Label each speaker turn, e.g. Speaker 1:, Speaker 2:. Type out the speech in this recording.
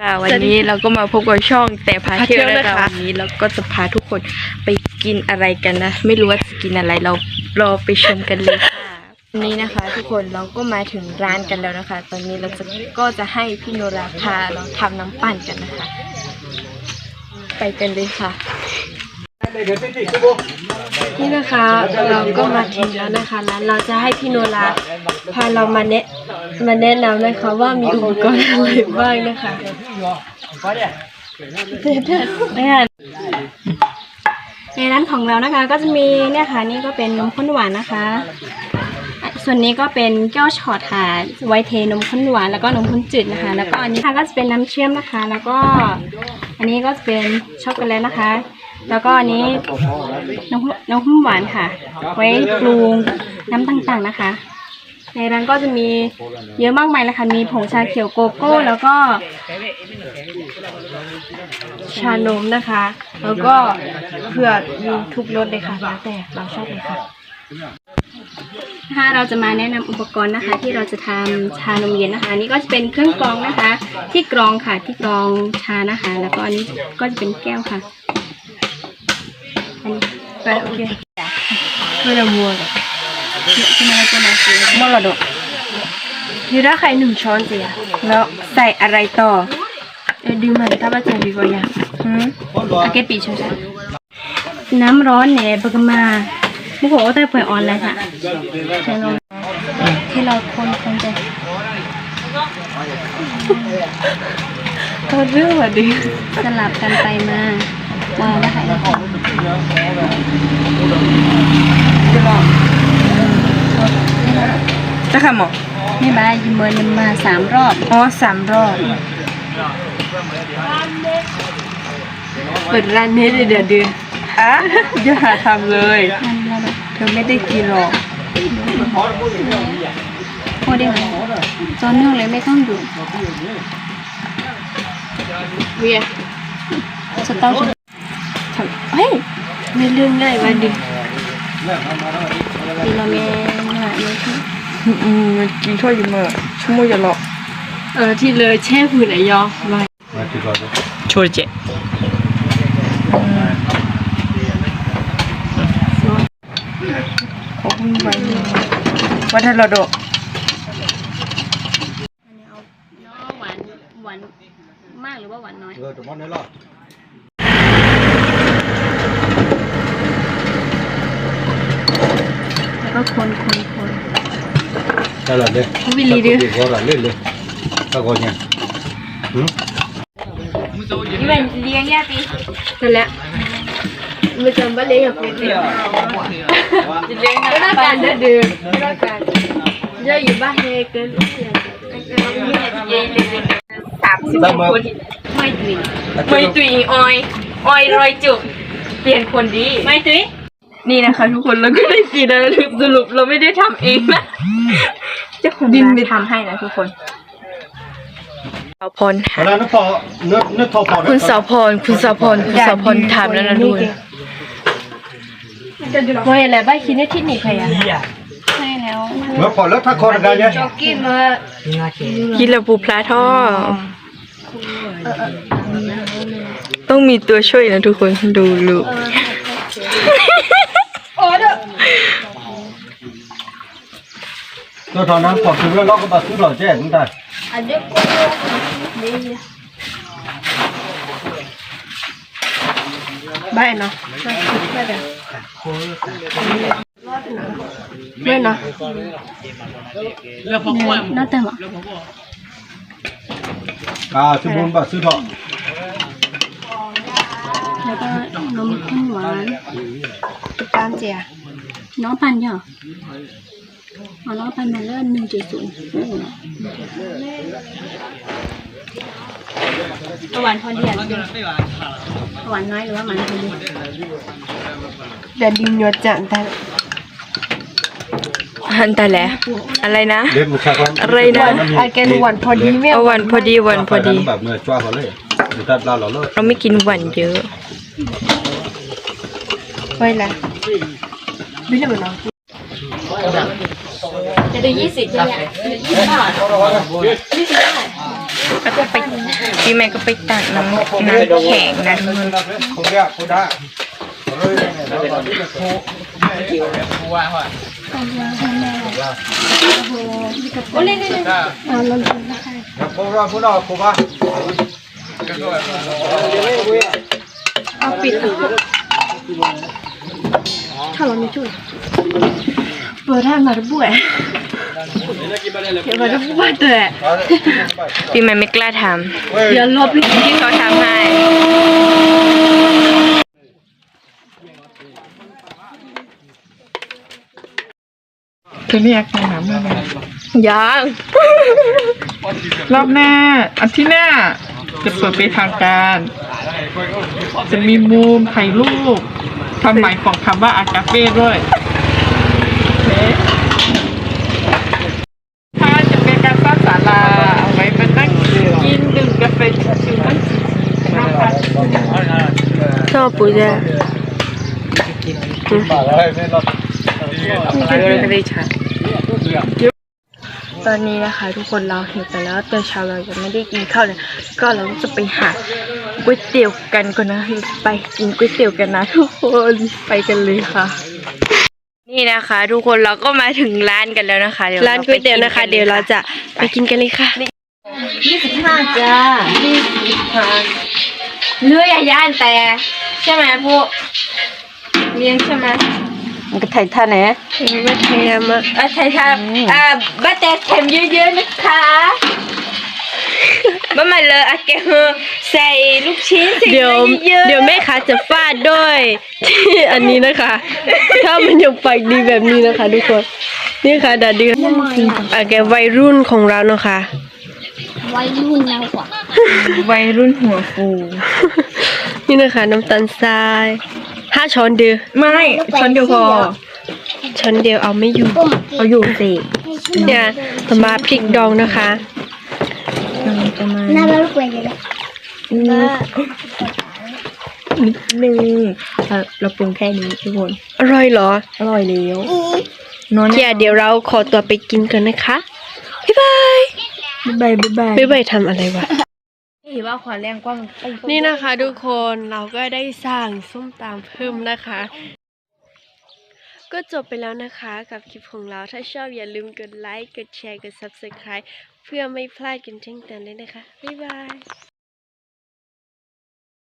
Speaker 1: ค่ะวันนี้เราก็มาพบกับช่องแต่พาเที่ยวนะคะ
Speaker 2: พาเที่ยวนะคะ
Speaker 1: วันนี้เราก็จะพาทุกคนไปกินอะไรกันนะ ไม่รู้ว่าจะกินอะไรเรารอไปชมกันเลยค่ะวันนี้นะคะ ทุกคนเราก็มาถึงร้านกันแล้วนะคะ ตอนนี้เราจะก็จะให้พี่โนราพาเราทำน้ำปั่นกันนะคะ ไปกันเลยค่ะ
Speaker 2: นี่นะคะเราก็มาถึงแล้วนะคะร้านเราจะให้พี่โนราพาเรามาแนะมาแนะนำนะคะว่ามีอุปกรณ์อะไรบ้างนะคะในร้านของเรานะคะ ก็จะมีเนี่ยค่ะนี่ก็เป็นนมข้นหวานนะคะ ส่วนนี้ก็เป็นแก้วช็อตค่ะไวเทนมข้นหวานแล้วก็นมข้นจืดนะคะ แล้วก็อันนี้ค่ะก็จะเป็นน้ำเชื่อมนะคะ แล้วก็อันนี้ก็จะเป็นช็อกโกแลตนะคะ แล้วก็อันนี้น้ำน้ำข้นหวานค่ะ ไว้ปรุงน้ำต่างๆนะคะ ในร้านก็จะมีเยอะมากมายเลยค่ะ มีผงชาเขียวโกโก้ แล้วก็ ชานมนะคะ แล้วก็เผือกมีทุกรสเลยค่ะแล้วแต่เราชอบเลยค่ะถ้าเราจะมาแนะนำอุปกรณ์นะคะ ที่เราจะทำชานมเย็นนะคะอันนี้ก็จะเป็นเครื่องกรองนะคะ ที่กรองค่ะที่กรองชานะคะ แล้วก็อันนี้ก็จะเป็นแก้วค่ะ อันนี้ไปโอเคไม่ละมัวเลยที่มันจะมาซื้อมรดกยูราไข่หนึ่งช้อนเสียแล้วใส่อะไรต่อเออดูมันถ้าว่าจะดีกว่าอย่างหืมโอเคปีช่วยน้ำร้อนเนี่ยปกมามุกโอ้แต่เปิดออนแล้วค่ะใช่ลงที่เราคนคนจะตัวเรื่องว่ะดิสลับกันไปมามาได้ค่ะ
Speaker 1: จะค่ะหมอ
Speaker 2: นี่มายิมเมอร์นมาสามรอบ
Speaker 1: อ๋อสามรอบ
Speaker 2: เปิดร้านนี้เดือนเดือน
Speaker 1: อะอย่าหาทำเลย
Speaker 2: นั่นแล้ว
Speaker 1: เธอไม่ได้กินหรอก
Speaker 2: โอ้เดี๋ยวตอนนึงเลยไม่ต้องดูเวียสต๊อก เฮ้ยไม่ลืมเลยวันดิดีมาเมน่ะนี่คือ
Speaker 1: อืมมันกินช่วยอยู่เมื่อชั่วโมงอย่าหรอก
Speaker 2: เออที่เลยแช่ผืนไอยอไว้
Speaker 1: ช่วยเจ๊ขอบคุณไว้วัฒนโด
Speaker 2: น้อหวานหวานมากหรือว่าหวานน้อยแล้ว ก็คนคนคน
Speaker 3: Đây là đây.
Speaker 2: Có bị lì đi.
Speaker 3: Có là lên lên. Sao gọi nha. Ừ?
Speaker 2: นี่มันเลี้ยงยากดิเสร็จแล้วมันจะมาเลี้ยงกับเป็นเดียวเลี้ยงไม่ต้องการจะดื่มไม่ต้องการจะอยู่บ้านเฮเกินสามสิบ
Speaker 3: Đang mơ.
Speaker 2: คนไม่ตุยไม่ตุยออยออยรอยจุกเปลี่ยนคนดีไม่ตุย
Speaker 1: นี่นะคะ ทุกคนเราก็ได้กินแล้วสรุปเราไม่ได้ทำเองนะเจ้าของดินไปทำให้นะทุกคนสาวพร
Speaker 3: Ở đây nó phò, nó nó thò phò
Speaker 1: คุณ
Speaker 3: đấy.
Speaker 1: สาวพรคุณสาวพรคุณสาวพรถามแล้วนะดูน
Speaker 2: ว่าอะไรบ้างคิดในที่นี่ใครอะใช่แล้ว
Speaker 3: Nó phò lớp thắt kho là đây nhé.
Speaker 2: กินมา
Speaker 1: กินระปูปลาทอดต้องมีตัวช่วยนะทุกคนดูลูก
Speaker 3: Tôi thò nó phò xuống nó có bà xuống rồi chứ chúng ta.
Speaker 2: อันนี้ก็ดีบ้านเนาะไม่เนาะน่าแต่หรอ
Speaker 3: À, sư bốn bà sư thọ.
Speaker 2: แล้วก็นมข้นหวานตาม เจียน้องปันเหรออ๋อน้องปันมาเริ่มหนึ่งจุดศูนย์หวานพอดีอะหวานน้อยหรือว่าหวานพอดี
Speaker 1: เดี๋ยวดินยดจังแต่หันแต่แหละอะไรนะ
Speaker 3: Đến một sạc lắm.
Speaker 1: อะไรนะ
Speaker 2: ไอแกนหวานพอดีไม่
Speaker 1: เอาวันพอดีวันพอ
Speaker 3: Phải
Speaker 1: ดี
Speaker 3: đánh bảo người cho vào lấy. Người ta lao lò lỡ.
Speaker 1: เราไม่กินหวานเยอะ
Speaker 2: ไว้ล จะได้ยี่สิบใช่ไหมยี่สิบบาทยี่สิบบาท
Speaker 1: แล้วก็ไปพี่แม่ก็ไปตักน้ำน้ำแข็งนะทุกคน
Speaker 3: không biết cô đã
Speaker 4: โอ้เล่นเล่น
Speaker 3: cô ra cô nào cô ba
Speaker 4: เอาปิดถ้าเราไม่ช่วยเปิดท่านมาด้วยเดี๋ยวมาด้วย เตะ
Speaker 1: พี่แม่ไม่กล้าท
Speaker 4: อย่าลบำ
Speaker 1: ที่เขาทำให้
Speaker 5: คืนนี้อยากไปหาเมื่อไหร่
Speaker 1: ยัง
Speaker 5: รอบหน้าอาทิตย์หน้าจะเปิดเป็นทางการ จะมีมุมถ่ายรูปความหมายของคำว่าอากาเฟ่ด้วยเอ๊ะ ถ้าจะเป็นการสร้างศาลาเอาไว้มานั่งกินดื่มกาแฟชิวๆนั่งน
Speaker 1: ชอบปุ๋ยจ้ะไม่ได้ใช้ตอนนี้นะคะ ทุกคนเราเห็นไปแล้วตอนเช้าเรายังไม่ได้กินข้าวเลยก็เราจะไปหาก๋วยเตี๋ยวกันก่อนนะไปกินก๋วยเตี๋ยวกันนะทุกคนไปกันเลยค่ะ นี่นะคะ ทุกคนเราก็มาถึงร้านกันแล้วนะคะดี๋
Speaker 4: ร้านก๋วยเตี๋ยวนะคะ เดี๋ยวเราจะไปกินกันเลยค่ะ
Speaker 1: ห้าจ้ายี่สิบพันเลือย่าย่านแต่ ใช่ไหมพวกเรียนใช่ไหม
Speaker 4: มันก็ไทยท่าไหนไม่ไทยมา
Speaker 1: เออใช่ใช่อ่าบ้าแต่เข็มเยอะๆนะคะ บ้ามาเลยอะแกเฮอใส่ลูกชิ้นใส่
Speaker 4: เดี๋ยว
Speaker 1: เยอะๆ
Speaker 4: เดี๋ยวแม่ค้าจะฟาดด้วย ที่อันนี้นะคะ ถ้ามันยังปากดีแบบนี้นะคะ ทุกคนนี่ค่ะดาดีอะแกวัยรุ่นของเราเนาะค่ะ
Speaker 1: วัยรุ่นหัวฟู
Speaker 4: นี่นะคะน้ำตาลทรายห้าช้อนเดียว
Speaker 1: ไม่ช้อนเดียวพอ
Speaker 4: ช้อนเดียวเอาไม่อยู่
Speaker 1: เอาอยู่สิ
Speaker 4: เนี่ยต่อมาพริกดองนะคะ
Speaker 1: ประมาณ
Speaker 6: Nada lo puede ver.
Speaker 1: นิดนึงเออเราปรุงแค่นี้ทุกคน
Speaker 4: อร่อยเหรอ
Speaker 1: อร่อยแล้วนอน
Speaker 4: เดี๋ยวเดี๋ยวเราขอตัวไปกินกันนะคะบ๊ายบาย
Speaker 1: บายบายบาย
Speaker 4: บ๊ายบายทำอะไรวะ
Speaker 1: เห็นว่าขวานแรงกว้างไป
Speaker 4: นี่นะคะทุกคนเราก็ได้สั่งส้มตำเพิ่มนะคะ ก็จบไปแล้วนะคะกับคลิปของเราถ้าชอบอย่าลืมกดไลค์ กดแชร์ กด subscribe เพื่อไม่พลาดกันแจ้งเตือนเลยนะคะ บ๊ายบาย